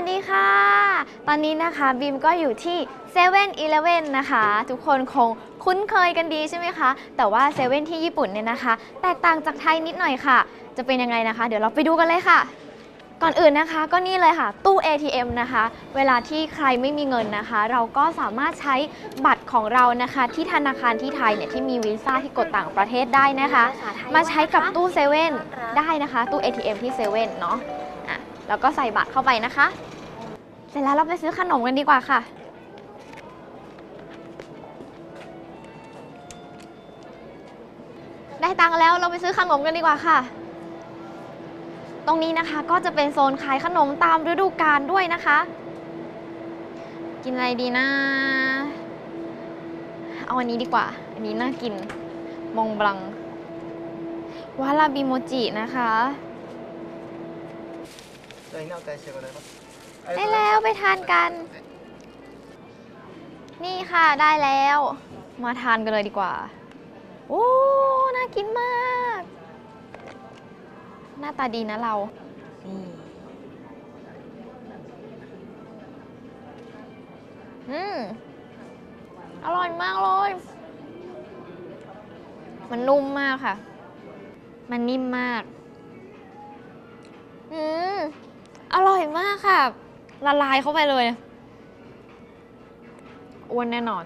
วัสดีค่ะ ตอนนี้นะคะบีมก็อยู่ที่7 e เ e ่ e อนะคะ ทุกคนคงคุ้นเคยกันดีใช่ไหมคะ แต่ว่า7 e เ e ่ที่ญี่ปุ่นเนี่ยนะคะ แตกต่างจากไทยนิดหน่อยค่ะ จะเป็นยังไงนะคะ เดี๋ยวเราไปดูกันเลยค่ะ ก่อนอื่นนะคะ ก็นี่เลยค่ะ ตู้ ATM นะคะ เวลาที่ใครไม่มีเงินนะคะ เราก็สามารถใช้บัตรของเรานะคะ ที่ธนาคารที่ไทยเนี่ยที่มีวีซ่าที่กดต่างประเทศได้นะคะ มาใช้กับตู้เซเว่นได้นะคะ ตู้ ATM ที่เซเว่นเนาะอะแล้วก็ใส่บัตรเข้าไปนะคะ เสร็จแล้วเราไปซื้อขนมกันดีกว่าค่ะ ได้ตังค์แล้วเราไปซื้อขนมกันดีกว่าค่ะ ตรงนี้นะคะก็จะเป็นโซนขายขนมตามฤดูกาลด้วยนะคะ กินอะไรดีนะ เอาอันนี้ดีกว่า อันนี้น่ากิน มองบลัง วาลาบิโมจินะคะ じゃあ、稲を返してございます。 ได้แล้วไปทานกัน นี่ค่ะได้แล้ว มาทานกันเลยดีกว่า โอ้ น่ากินมาก หน้าตาดีนะเรา นี่อืม อร่อยมากเลย มันนุ่มมากค่ะ มันนิ่มมาก อืม อร่อยมากค่ะ ละลายเข้าไปเลยอ้วนแน่นอน